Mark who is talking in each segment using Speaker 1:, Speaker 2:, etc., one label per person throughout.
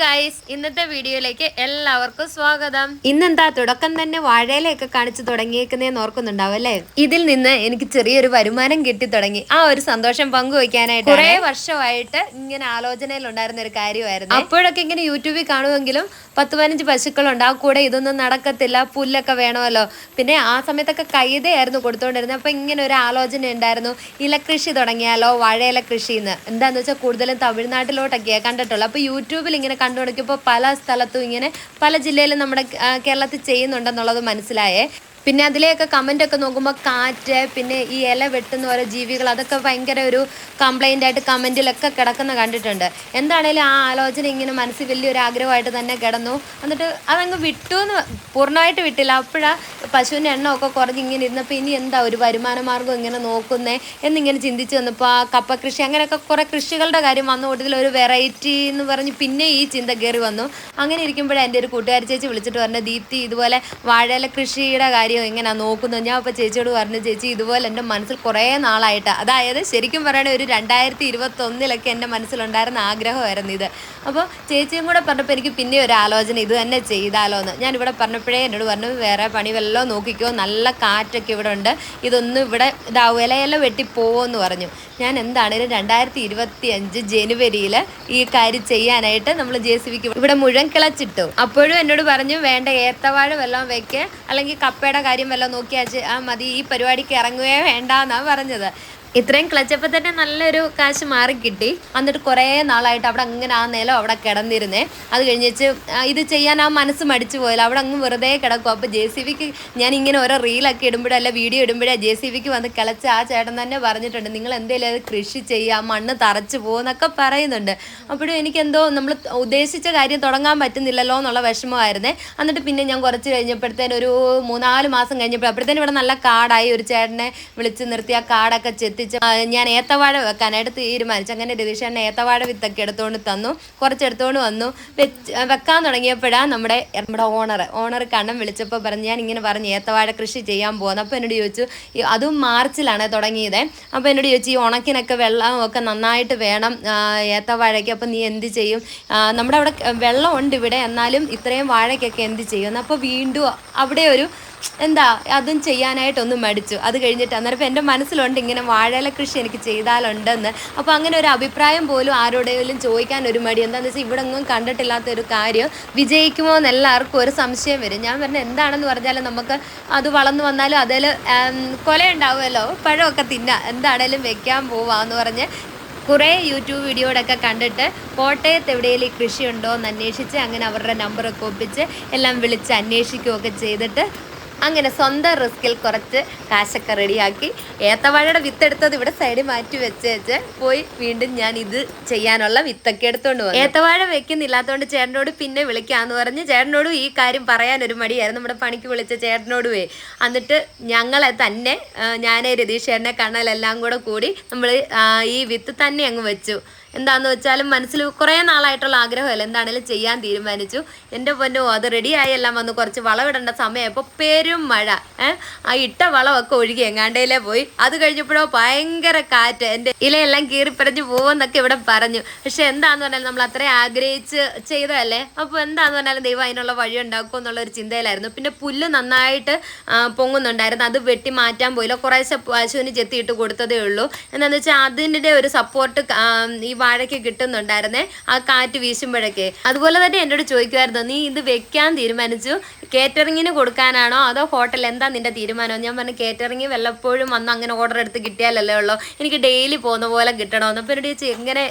Speaker 1: Guys ഇന്നത്തെ വീഡിയോയിലേക്ക് എല്ലാവർക്കും സ്വാഗതം. ഇന്നെന്താ തുടക്കം തന്നെ വാഴയിലൊക്കെ കാണിച്ചു തുടങ്ങിയേക്കുന്നതെന്ന് ഓർക്കുന്നുണ്ടാവും അല്ലേ? ഇതിൽ നിന്ന് എനിക്ക് ചെറിയൊരു വരുമാനം കിട്ടി തുടങ്ങി. ആ ഒരു സന്തോഷം പങ്കുവയ്ക്കാനായിട്ട് കുറെ വർഷമായിട്ട് ഇങ്ങനെ ആലോചനയിൽ ഉണ്ടായിരുന്ന ഒരു കാര്യമായിരുന്നു. അപ്പോഴൊക്കെ ഇങ്ങനെ യൂട്യൂബിൽ കാണുമെങ്കിലും പത്ത് പതിനഞ്ച് പശുക്കളുണ്ട്. ആ കൂടെ ഇതൊന്നും നടക്കത്തില്ല പുല്ലൊക്കെ വേണമല്ലോ. പിന്നെ ആ സമയത്തൊക്കെ കൈതയായിരുന്നു കൊടുത്തോണ്ടിരുന്നത് അപ്പൊ ഇങ്ങനെ ഒരു ആലോചന ഉണ്ടായിരുന്നു ഇലകൃഷി തുടങ്ങിയാലോ വാഴയില കൃഷിന്ന്. എന്താന്ന് വെച്ചാൽ കൂടുതലും തമിഴ്നാട്ടിലോട്ടൊക്കെയാണ് കണ്ടിട്ടുള്ളത്. അപ്പൊ യൂട്യൂബിൽ ഇങ്ങനെ കണ്ടു ഇപ്പോൾ പല സ്ഥലത്തും ഇങ്ങനെ പല ജില്ലയിലും നമ്മുടെ കേരളത്തിൽ ചെയ്യുന്നുണ്ടെന്നുള്ളത് മനസ്സിലായേ. പിന്നെ അതിലേക്ക് കമന്റ് ഒക്കെ നോക്കുമ്പോൾ കാറ്റ് പിന്നെ ഈ ഇല വെട്ടുന്ന ഓരോ ജീവികൾ അതൊക്കെ ഭയങ്കര ഒരു കംപ്ലൈന്റ് ആയിട്ട് കമന്റിലൊക്കെ കിടക്കുന്ന കണ്ടിട്ടുണ്ട്. എന്താണേലും ആ ആലോചന ഇങ്ങനെ മനസ്സിൽ വലിയൊരു ആഗ്രഹമായിട്ട് തന്നെ കിടന്നു. എന്നിട്ട് അതങ്ങ് വിട്ടു എന്ന് പൂർണമായിട്ട് വിട്ടില്ല. അപ്പോഴാണ് പശുവിന്റെ എണ്ണമൊക്കെ കുറഞ്ഞ് ഇങ്ങനെ ഇരുന്നപ്പോൾ ഇനി എന്താ ഒരു വരുമാന മാർഗം ഇങ്ങനെ നോക്കുന്നേ? എന്നിങ്ങനെ ചിന്തിച്ച് വന്നപ്പോൾ ആ കപ്പ കൃഷി അങ്ങനെയൊക്കെ കുറേ കൃഷികളുടെ കാര്യം വന്നു. കൂട്ടത്തിൽ ഒരു വെറൈറ്റി എന്ന് പറഞ്ഞ് പിന്നെ ഈ ചിന്ത കയറി വന്നു. അങ്ങനെ ഇരിക്കുമ്പോഴേ എന്റെ ഒരു കൂട്ടുകാരി ചേച്ചി വിളിച്ചിട്ട് പറഞ്ഞു ദീപ്തി ഇതുപോലെ വാഴയില കൃഷിയുടെ കാര്യം എങ്ങനെയാണ് നോക്കുന്നത്? ഞാൻ അപ്പോൾ ചേച്ചിയോട് പറഞ്ഞു ചേച്ചി ഇതുപോലെ എന്റെ മനസ്സിൽ കുറേ നാളായിട്ട് അതായത് ശരിക്കും പറയുകയാണെങ്കിൽ ഒരു രണ്ടായിരത്തി ഇരുപത്തൊന്നിലൊക്കെ എന്റെ മനസ്സിലുണ്ടായിരുന്ന ആഗ്രഹമായിരുന്നു ഇത്. അപ്പോൾ ചേച്ചിയും കൂടെ പറഞ്ഞപ്പോൾ എനിക്ക് പിന്നെ ഒരു ആലോചന ഇത് തന്നെ ചെയ്താലോ എന്ന് ഞാൻ ഇവിടെ പറഞ്ഞപ്പോഴേ എന്നോട് പറഞ്ഞു വേറെ പണി വല്ലതും നോക്കിക്കോ നല്ല കാറ്റൊക്കെ ഇവിടെ ഉണ്ട് ഇതൊന്നും ഇവിടെ ഇതാവും ഇലയെല്ലാം വെട്ടിപ്പോവെന്ന് പറഞ്ഞു. ഞാൻ എന്താണേലും രണ്ടായിരത്തി ഇരുപത്തി അഞ്ച് ജനുവരിയിൽ ഈ കാര്യം ചെയ്യാനായിട്ട് നമ്മൾ ജെ സി ബിക്ക് ഇവിടെ മുഴുവൻ കിളച്ചിട്ടു. അപ്പോഴും എന്നോട് പറഞ്ഞു വേണ്ട ഏത്തവാഴ വല്ലതും വെക്ക് അല്ലെങ്കിൽ കപ്പയുടെ കാര്യം വല്ലതും നോക്കിയാച്ച് ആ മതി ഈ പരിപാടിക്ക് ഇറങ്ങുകയേ വേണ്ടെന്നാണ് പറഞ്ഞത്. ഇത്രയും ക്ലച്ചപ്പോൾ തന്നെ നല്ലൊരു കാശ് മാറി കിട്ടി. എന്നിട്ട് കുറേ നാളായിട്ട് അവിടെ അങ്ങനെ ആ നിലം അവിടെ കിടന്നിരുന്നേ. അത് കഴിഞ്ഞിച്ച് ഇത് ചെയ്യാൻ ആ മനസ്സ് മടിച്ചു പോയാലോ അവിടെ അങ്ങ് വെറുതെ കിടക്കും. അപ്പോൾ ജെ സി ബിക്ക് ഞാൻ ഇങ്ങനെ ഓരോ റീലൊക്കെ ഇടുമ്പോഴേ അല്ല വീഡിയോ ഇടുമ്പോഴേ ജെ സി ബിക്ക് വന്ന് കിളച്ച ആ ചേട്ടൻ തന്നെ പറഞ്ഞിട്ടുണ്ട് നിങ്ങൾ എന്തെങ്കിലും അത് കൃഷി ചെയ്യുക മണ്ണ് തറച്ച് പോകുന്നൊക്കെ പറയുന്നുണ്ട്. അപ്പോഴും എനിക്കെന്തോ നമ്മൾ ഉദ്ദേശിച്ച കാര്യം തുടങ്ങാൻ പറ്റുന്നില്ലല്ലോ എന്നുള്ള വിഷമമായിരുന്നേ. എന്നിട്ട് പിന്നെ ഞാൻ കുറച്ച് കഴിഞ്ഞപ്പോഴത്തേനും ഒരു മൂന്നാൽ മാസം കഴിഞ്ഞപ്പോൾ അപ്പോഴത്തേനും ഇവിടെ നല്ല കാടായി. ഒരു ചേട്ടനെ വിളിച്ച് നിർത്തി ആ കാടൊക്കെ ചെത്തിച്ച് ആ, ഞാൻ ഏത്തവാഴ വെക്കാനായിട്ട് തീരുമാനിച്ചു. അങ്ങനെ ഡിവിഷൻ ഏത്തവാഴ വിത്തൊക്കെ എടുത്തുകൊണ്ട് തന്നു. കുറച്ച് എടുത്തുകൊണ്ട് വന്നു. വെച്ച് വെക്കാൻ തുടങ്ങിയപ്പോഴാണ് നമ്മുടെ നമ്മുടെ ഓണർ ഓണർ കണ്ണം വിളിച്ചപ്പോൾ പറഞ്ഞു ഞാൻ ഇങ്ങനെ പറഞ്ഞു ഏത്തവാഴ കൃഷി ചെയ്യാൻ പോകുന്നു. അപ്പോൾ എന്നോട് ചോദിച്ചു അതും മാർച്ചിലാണ് തുടങ്ങിയത്. അപ്പോൾ എന്നോട് ചോദിച്ചു ഈ ഉണക്കിനൊക്കെ വെള്ളം ഒക്കെ നന്നായിട്ട് വേണം ഏത്തവാഴയ്ക്ക്. അപ്പോൾ നീ എന്ത് ചെയ്യും? നമ്മുടെ അവിടെ വെള്ളമുണ്ട് ഇവിടെ. എന്നാലും ഇത്രയും വാഴയ്ക്കൊക്കെ എന്ത് ചെയ്യും? അപ്പോൾ വീണ്ടും അവിടെ ഒരു എന്താ അതും ചെയ്യാനായിട്ടൊന്നും മടിച്ചു. അത് കഴിഞ്ഞിട്ട് അന്നേരം എന്റെ മനസ്സിലുണ്ട് ഇങ്ങനെ വാഴയില കൃഷി എനിക്ക് ചെയ്താലുണ്ടെന്ന്. അപ്പോൾ അങ്ങനെ ഒരു അഭിപ്രായം പോലും ആരോടെങ്കിലും ചോദിക്കാൻ ഒരു മടി. എന്താണെന്ന് വെച്ചാൽ ഇവിടെ ഒന്നും കണ്ടിട്ടില്ലാത്ത ഒരു കാര്യം. വിജയിക്കുമോ എന്ന് എല്ലാവർക്കും ഒരു സംശയം വരും. ഞാൻ പറഞ്ഞ എന്താണെന്ന് പറഞ്ഞാൽ നമുക്ക് അത് വളർന്നു വന്നാലും അതിൽ കൊല ഉണ്ടാവുമല്ലോ പഴമൊക്കെ തിന്നാം. എന്താണേലും വെക്കാൻ പോവാന്ന് പറഞ്ഞ് കുറേ യൂട്യൂബ് വീഡിയോടൊക്കെ കണ്ടിട്ട് കോട്ടയത്ത് എവിടെയെങ്കിലും കൃഷിയുണ്ടോ എന്ന് അന്വേഷിച്ച് അങ്ങനെ അവരുടെ നമ്പറൊക്കെ ഒപ്പിച്ച് എല്ലാം വിളിച്ച് അന്വേഷിക്കുകയൊക്കെ ചെയ്തിട്ട് അങ്ങനെ സ്വന്തം റിസ്കിൽ കുറച്ച് കാശൊക്കെ റെഡിയാക്കി ഏത്തവാഴയുടെ വിത്തെടുത്തത് ഇവിടെ സൈഡിൽ മാറ്റി വെച്ച് വെച്ച് പോയി വീണ്ടും ഞാൻ ഇത് ചെയ്യാനുള്ള വിത്തൊക്കെ എടുത്തുകൊണ്ട് വന്നു. ഏത്തവാഴ വെക്കുന്നില്ലാത്തതുകൊണ്ട് ചേട്ടനോട് പിന്നെ വിളിക്കാന്ന് പറഞ്ഞ് ചേട്ടനോടും ഈ കാര്യം പറയാൻ ഒരു മടിയായിരുന്നു. നമ്മുടെ പണിക്ക് വിളിച്ച ചേട്ടനോടുവേ. എന്നിട്ട് ഞങ്ങളെ തന്നെ ഞാനേ രതീഷ് ചേട്ടനെ കണ്ണലെല്ലാം കൂടെ കൂടി നമ്മൾ ഈ വിത്ത് തന്നെ അങ്ങ് വെച്ചു. എന്താന്ന് വെച്ചാലും മനസ്സിൽ കുറേ നാളായിട്ടുള്ള ആഗ്രഹമല്ല? എന്താണേലും ചെയ്യാൻ തീരുമാനിച്ചു. എന്റെ പൊന്നോ അത് റെഡിയായി എല്ലാം വന്ന് കുറച്ച് വളവിടേണ്ട സമയമായപ്പോൾ പെരും മഴ. ആ ഇട്ട വളമൊക്കെ ഒഴുകി എങ്ങാണ്ടയിലേ പോയി. അത് കഴിഞ്ഞപ്പോഴോ ഭയങ്കര കാറ്റ്. എന്റെ ഇലയെല്ലാം കീറിപ്പറഞ്ഞ് പോകുമെന്നൊക്കെ ഇവിടെ പറഞ്ഞു. പക്ഷെ എന്താന്ന് പറഞ്ഞാൽ നമ്മൾ അത്രയും ആഗ്രഹിച്ച് ചെയ്തതല്ലേ? അപ്പോൾ എന്താന്ന് പറഞ്ഞാലും ദൈവം അതിനുള്ള വഴി ഉണ്ടാക്കും എന്നുള്ള ഒരു ചിന്തയിലായിരുന്നു. പിന്നെ പുല്ല് നന്നായിട്ട് പൊങ്ങുന്നുണ്ടായിരുന്നു. അത് വെട്ടി മാറ്റാൻ പോയില്ല. കുറേശ്ശെ പശുവിന് ചെത്തിയിട്ട് കൊടുത്തതേ ഉള്ളൂ. എന്താണെന്ന് വെച്ചാൽ അതിന്റെ ഒരു സപ്പോർട്ട് ഈ വാഴയ്ക്ക് കിട്ടുന്നുണ്ടായിരുന്നേ. ആ കാറ്റ് വീശുമ്പോഴൊക്കെ. അതുപോലെ തന്നെ എന്നോട് ചോദിക്കുമായിരുന്നു നീ ഇത് വെക്കാൻ തീരുമാനിച്ചു? കേറ്ററിങ്ങിന് കൊടുക്കാനാണോ അതോ ഹോട്ടൽ എന്താ നിന്റെ തീരുമാനം? ഞാൻ പറഞ്ഞു കേറ്ററിങ് വല്ലപ്പോഴും വന്ന് അങ്ങനെ ഓർഡർ എടുത്ത് കിട്ടിയാലല്ലേ ഉള്ളൂ. എനിക്ക് ഡെയിലി പോകുന്ന പോലെ കിട്ടണമെന്ന്. അപ്പോൾ എന്നോട് ചോദിച്ചു എങ്ങനെ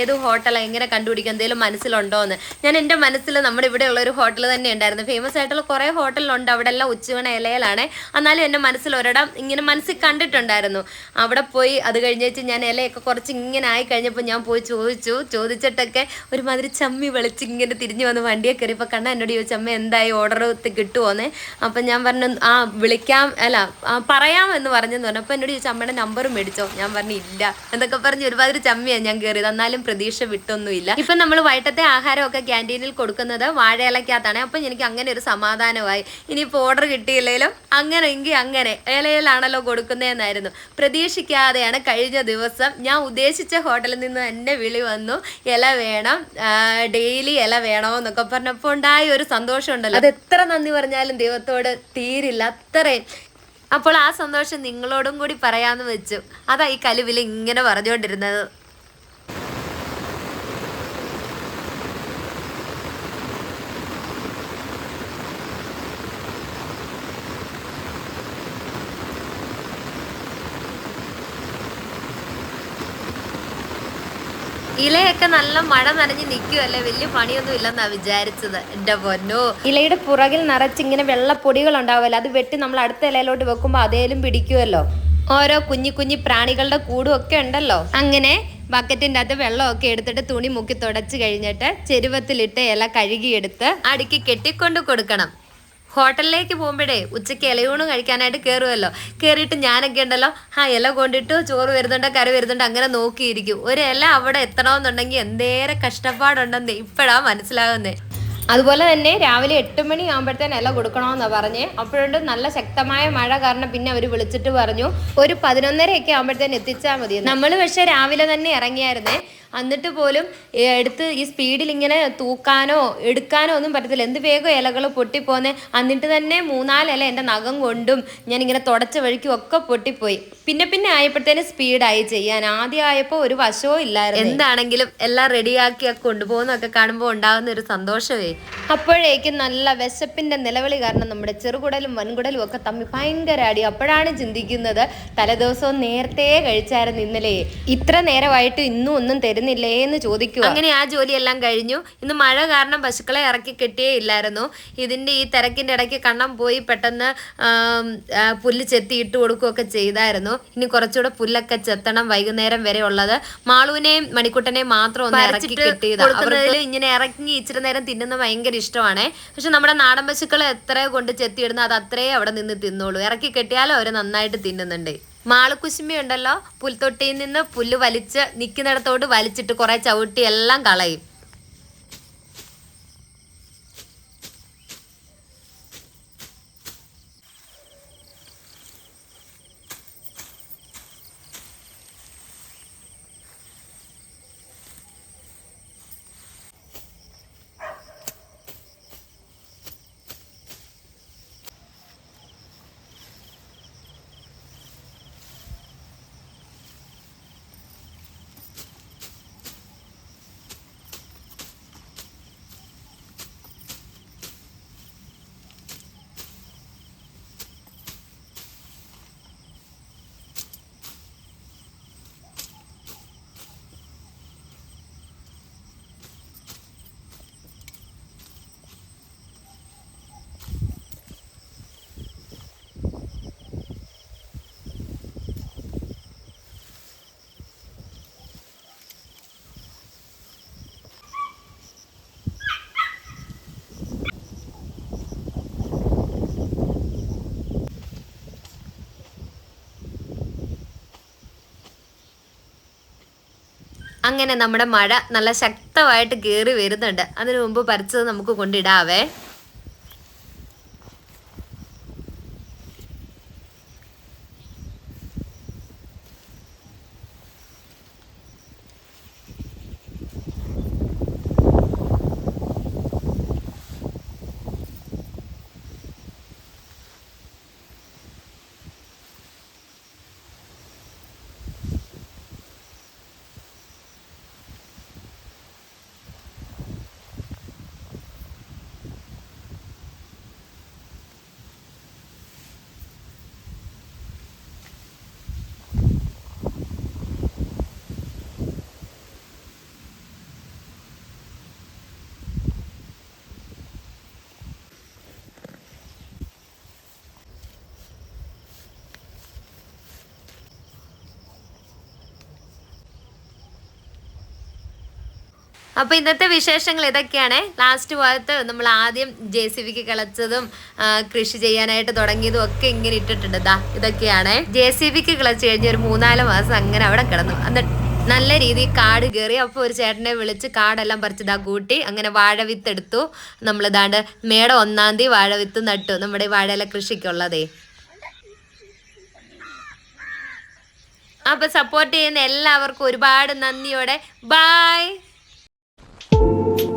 Speaker 1: ഏത് ഹോട്ടലാണ് എങ്ങനെ കണ്ടുപിടിക്കുക എന്തെങ്കിലും മനസ്സിലുണ്ടോ എന്ന് ഞാൻ എന്റെ മനസ്സിൽ നമ്മുടെ ഇവിടെ ഉള്ള ഒരു ഹോട്ടൽ തന്നെ ഉണ്ടായിരുന്നു. ഫേമസ് ആയിട്ടുള്ള കുറേ ഹോട്ടലുണ്ട്. അവിടെ എല്ലാം ഉച്ചവണ ഇലയിലാണ്. എന്നാലും എന്റെ മനസ്സിൽ ഒരിടം ഇങ്ങനെ മനസ്സിൽ കണ്ടിട്ടുണ്ടായിരുന്നു. അവിടെ പോയി അത് കഴിഞ്ഞേച്ച് ഞാൻ ഇലയൊക്കെ കുറച്ച് ഇങ്ങനെ ആയി കഴിഞ്ഞപ്പോൾ ഞാൻ പോയി ചോദിച്ചു. ചോദിച്ചിട്ടൊക്കെ ഒരുമാതിരി ചമ്മി വെളിച്ച് ഇങ്ങനെ തിരിഞ്ഞു വന്ന് വണ്ടിയെ കയറിയപ്പോൾ കണ്ണ എന്നോട് ചോദിച്ചു അമ്മ എന്തായി? ഓർഡർ കിട്ടുമോന്നേ അപ്പം ഞാൻ പറഞ്ഞു ആ വിളിക്കാം. അല്ല പറയാമെന്ന് പറഞ്ഞെന്ന് പറഞ്ഞു. അപ്പോൾ എന്നോട് ചോദിച്ചു അമ്മയുടെ നമ്പർ മേടിച്ചോ? ഞാൻ പറഞ്ഞു ഇല്ല. എന്നൊക്കെ പറഞ്ഞ് ഒരുപാട് ചമ്മിയാണ് ഞാൻ കയറിയത് എന്നാലും പ്രതീക്ഷ വിട്ടൊന്നുമില്ല. ഇപ്പം നമ്മൾ വൈകിട്ടത്തെ ആഹാരമൊക്കെ ക്യാന്റീനിൽ കൊടുക്കുന്നത് വാഴയിലക്കകത്താണ്. അപ്പം എനിക്ക് അങ്ങനെ ഒരു സമാധാനമായി. ഇനിയിപ്പോൾ ഓർഡർ കിട്ടിയില്ലെങ്കിലും അങ്ങനെ എങ്കിൽ അങ്ങനെ ഇലയിലാണല്ലോ കൊടുക്കുന്നതെന്നായിരുന്നു പ്രതീക്ഷിക്കാതെയാണ് കഴിഞ്ഞ ദിവസം ഞാൻ ഉദ്ദേശിച്ച ഹോട്ടലിൽ നിന്ന് തന്നെ വിളി വന്നു. ഇല വേണം ഡെയിലി ഇല വേണോ എന്നൊക്കെ പറഞ്ഞപ്പോൾ ഉണ്ടായ ഒരു സന്തോഷമുണ്ടല്ലോ. അത് എത്ര നന്ദി പറഞ്ഞാലും ദൈവത്തോട് തീരില്ല അത്രയും. അപ്പോൾ ആ സന്തോഷം നിങ്ങളോടും കൂടി പറയാമെന്ന് വെച്ചു. അതാ ഈ കലുവിൽ ഇങ്ങനെ പറഞ്ഞുകൊണ്ടിരുന്നത്. ഇലയൊക്കെ നല്ല മഴ നനഞ്ഞ് നിൽക്കുമല്ലേ വലിയ പണിയൊന്നും ഇല്ലെന്നാ വിചാരിച്ചത്. എന്റെ പൊന്നോ. ഇലയുടെ പുറകിൽ നിറച്ച് ഇങ്ങനെ വെള്ളപ്പൊടികൾ ഉണ്ടാവുമല്ലോ അത് വെട്ടി നമ്മൾ അടുത്ത ഇലയിലോട്ട് വെക്കുമ്പോൾ അതേലും പിടിക്കുമല്ലോ ഓരോ കുഞ്ഞി കുഞ്ഞി പ്രാണികളുടെ കൂടും ഒക്കെ ഉണ്ടല്ലോ. അങ്ങനെ ബക്കറ്റിന്റെ അകത്ത് വെള്ളമൊക്കെ എടുത്തിട്ട് തുണി മുക്കി തുടച്ച് കഴിഞ്ഞിട്ട് ചെരുവത്തിലിട്ട് ഇല കഴുകിയെടുത്ത് അടുക്കി കെട്ടിക്കൊണ്ട് കൊടുക്കണം. ഹോട്ടലിലേക്ക് പോകുമ്പോഴേ ഉച്ചയ്ക്ക് ഇലയൂണും കഴിക്കാനായിട്ട് കയറുമല്ലോ കയറിയിട്ട് ഞാനൊക്കെ ഉണ്ടല്ലോ. ആ ഇല കൊണ്ടിട്ട് ചോറ് വരുന്നുണ്ട് കറി വരുന്നുണ്ട് അങ്ങനെ നോക്കിയിരിക്കും. ഒരു ഇല അവിടെ എത്തണമെന്നുണ്ടെങ്കിൽ എന്തേരെ കഷ്ടപ്പാടുണ്ടെന്ന് ഇപ്പോഴാണ് മനസ്സിലാകുന്നേ അതുപോലെ തന്നെ രാവിലെ എട്ട് മണി ആകുമ്പോഴത്തേന് ഇല കൊടുക്കണമെന്നാണ് പറഞ്ഞ്. അപ്പോഴുണ്ട് നല്ല ശക്തമായ മഴ കാരണം പിന്നെ അവർ വിളിച്ചിട്ട് പറഞ്ഞു ഒരു പതിനൊന്നരയൊക്കെ ആകുമ്പോഴത്തേന് എത്തിച്ചാൽ മതി നമ്മൾ പക്ഷേ രാവിലെ തന്നെ ഇറങ്ങിയായിരുന്നേ. എന്നിട്ട് പോലും എടുത്ത് ഈ സ്പീഡിൽ ഇങ്ങനെ തൂക്കാനോ എടുക്കാനോ ഒന്നും പറ്റത്തില്ല. എന്ത് വേഗം ഇലകൾ പൊട്ടിപ്പോന്നെ. എന്നിട്ട് തന്നെ മൂന്നാൽ ഇല എന്റെ നഖം കൊണ്ടും ഞാൻ ഇങ്ങനെ തുടച്ച വഴിക്കും ഒക്കെ പൊട്ടിപ്പോയി. പിന്നെ പിന്നെ ആയപ്പോഴത്തേന് സ്പീഡായി ചെയ്യാൻ. ആദ്യം ആയപ്പോൾ ഒരു വശവും ഇല്ലായിരുന്നു. എന്താണെങ്കിലും എല്ലാം റെഡിയാക്കി കൊണ്ടുപോകുന്നൊക്കെ കാണുമ്പോൾ ഉണ്ടാകുന്ന ഒരു സന്തോഷമേ. അപ്പോഴേക്കും നല്ല വിശപ്പിന്റെ നിലവിളി കാരണം നമ്മുടെ ചെറുകുടലും വൻകുടലും ഒക്കെ തമ്മിൽ ഭയങ്കര അടി. അപ്പോഴാണ് ചിന്തിക്കുന്നത് തലേദിവസവും നേരത്തെ കഴിച്ചായിരുന്നു ഇന്നലെ. ഇത്ര നേരമായിട്ട് ഇന്നും ഒന്നും തരുന്നില്ലേ എന്ന് ചോദിക്കുക അങ്ങനെ ആ ജോലിയെല്ലാം കഴിഞ്ഞു. ഇന്ന് മഴ കാരണം പശുക്കളെ ഇറക്കി കിട്ടിയേ ഇല്ലായിരുന്നു. ഇതിന്റെ ഈ തിരക്കിന്റെ ഇടയ്ക്ക് കണ്ണം പോയി പെട്ടെന്ന് പുല്ല് ചെത്തി ഇട്ട് കൊടുക്കുകയൊക്കെ ചെയ്തായിരുന്നു. ഇനി കുറച്ചുകൂടെ പുല്ലൊക്കെ ചെത്തണം വൈകുന്നേരം വരെ ഉള്ളത്. മാളുവിനെയും മണിക്കുട്ടനെയും മാത്രം ഒന്ന് ഇറക്കി കിട്ടിയതാണ് അവർക്ക് ഇങ്ങനെ ഇറങ്ങി ഇച്ചിരി നേരം തിന്നുന്ന ഭയങ്കര ഇഷ്ടമാണ്. പക്ഷെ നമ്മുടെ നാടൻ പശുക്കളെ എത്ര കൊണ്ട് ചെത്തിയിടുന്നു. അത് അത്രേ അവിടെ നിന്ന് തിന്നോളൂ ഇറക്കി കെട്ടിയാലും അവർ നന്നായിട്ട് തിന്നുന്നുണ്ട്. മാളുക്കുശുമ്പി ഉണ്ടല്ലോ. പുൽത്തൊട്ടിയിൽ നിന്ന് പുല്ല് വലിച്ച് നിൽക്കുന്നിടത്തോട്ട് വലിച്ചിട്ട് കുറേ ചവിട്ടി എല്ലാം കളയും. അങ്ങനെ നമ്മുടെ മഴ നല്ല ശക്തമായിട്ട് കയറി വരുന്നുണ്ട്. അതിനു മുമ്പ് പറിച്ചത് നമുക്ക് കൊണ്ടിടാവേ. അപ്പൊ ഇന്നത്തെ വിശേഷങ്ങൾ ഇതൊക്കെയാണ് ലാസ്റ്റ് ഭാഗത്ത് നമ്മൾ ആദ്യം ജെ സി ബിക്ക് കിളച്ചതും കൃഷി ചെയ്യാനായിട്ട് തുടങ്ങിയതും ഒക്കെ ഇങ്ങനെ ഇട്ടിട്ടുണ്ട്. ദാ ഇതൊക്കെയാണ്. ജെ സി ബിക്ക് കിളച്ച് കഴിഞ്ഞ് ഒരു മൂന്നാൽ മാസം അങ്ങനെ അവിടെ കിടന്നു. എന്നിട്ട് നല്ല രീതിയിൽ കാട് കയറി അപ്പോൾ ഒരു ചേട്ടനെ വിളിച്ച് കാടെല്ലാം പറിച്ചതാ കൂട്ടി അങ്ങനെ വാഴ വിത്ത് എടുത്തു. നമ്മൾ ഇതാണ്ട് മേടം ഒന്നാം തീയതി വാഴ വിത്ത് നട്ടു. നമ്മുടെ വാഴയില കൃഷിക്കുള്ളതേ. അപ്പൊ സപ്പോർട്ട് ചെയ്യുന്ന എല്ലാവർക്കും ഒരുപാട് നന്ദിയോടെ. Bye Thank you.